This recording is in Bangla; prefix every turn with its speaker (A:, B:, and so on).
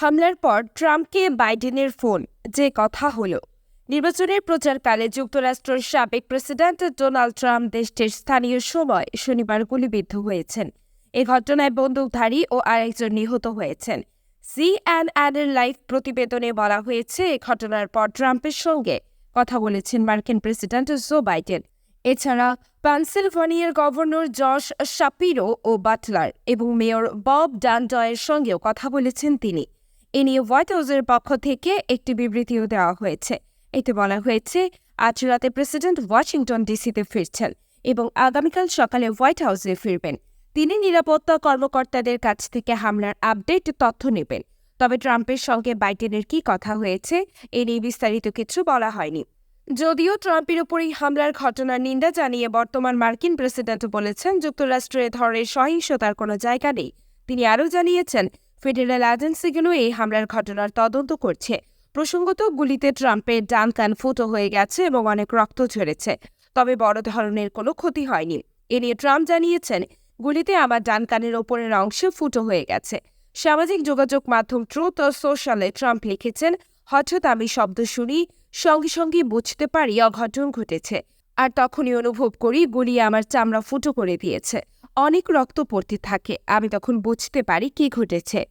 A: হামলার পর ট্রাম্পকে বাইডেনের ফোন, যে কথা হলো। নির্বাচনের প্রচারকালে যুক্তরাষ্ট্রের সাবেক প্রেসিডেন্ট ডোনাল্ড ট্রাম্প দেশটির স্থানীয় সময় শনিবার গুলিবিদ্ধ হয়েছেন। এ ঘটনায় বন্দুকধারী ও আরেকজন নিহত হয়েছেন। সিএনএন এর লাইভ প্রতিবেদনে বলা হয়েছে, এ ঘটনার পর ট্রাম্পের সঙ্গে কথা বলেছেন মার্কিন প্রেসিডেন্ট জো বাইডেন। এছাড়া পেনসিলভানিয়ার গভর্নর জশ শাপিরো ও বাটলার এবং মেয়র বব ডানডয়ের সঙ্গেও কথা বলেছেন তিনি। এ নিয়ে হোয়াইট হাউসের পক্ষ থেকে একটি বিবৃতিও দেওয়া হয়েছে। এতে বলা হয়েছে, আজ রাতে প্রেসিডেন্ট ওয়াশিংটন ডিসিতে ফিরছেন এবং আগামীকাল সকালে হোয়াইট হাউসে ফিরবেন। তিনি নিরাপত্তা কর্মকর্তাদের কাছ থেকে হামলার আপডেট তথ্য নেবেন। তবে ট্রাম্পের সঙ্গে বাইডেনের কি কথা হয়েছে, এ নিয়ে বিস্তারিত কিছু বলা হয়নি। যদিও ট্রাম্পের উপরই হামলার ঘটনার নিন্দা জানিয়ে বর্তমান মার্কিন প্রেসিডেন্ট বলেছেন, যুক্তরাষ্ট্রে ধরনের সহিংসতার কোনো জায়গা নেই। তিনি আরও জানিয়েছেন ফেডারেল এজেন্সিগুলো এই হামলার ঘটনার তদন্ত করছে। প্রসঙ্গত, গুলিতে ট্রাম্পের ডান কান ফুটো হয়ে গেছে এবং অনেক রক্ত ঝরেছে। তবে বড় ধরনের কোনো ক্ষতি হয়নি। এ নিয়ে ট্রাম্প জানিয়েছেন, গুলিতে আমার ডান কানের ওপরের অংশে ফুটো হয়ে গেছে। সামাজিক যোগাযোগ মাধ্যম ট্রুথ ও সোশ্যালে ট্রাম্প লিখেছেন, হঠাৎ আমি শব্দ শুনি, সঙ্গে সঙ্গে বুঝতে পারি অঘটন ঘটেছে। আর তখনই অনুভব করি গুলি আমার চামড়া ফুটো করে দিয়েছে। অনেক রক্ত পড়তে থাকে। আমি তখন বুঝতে পারি কি ঘটেছে।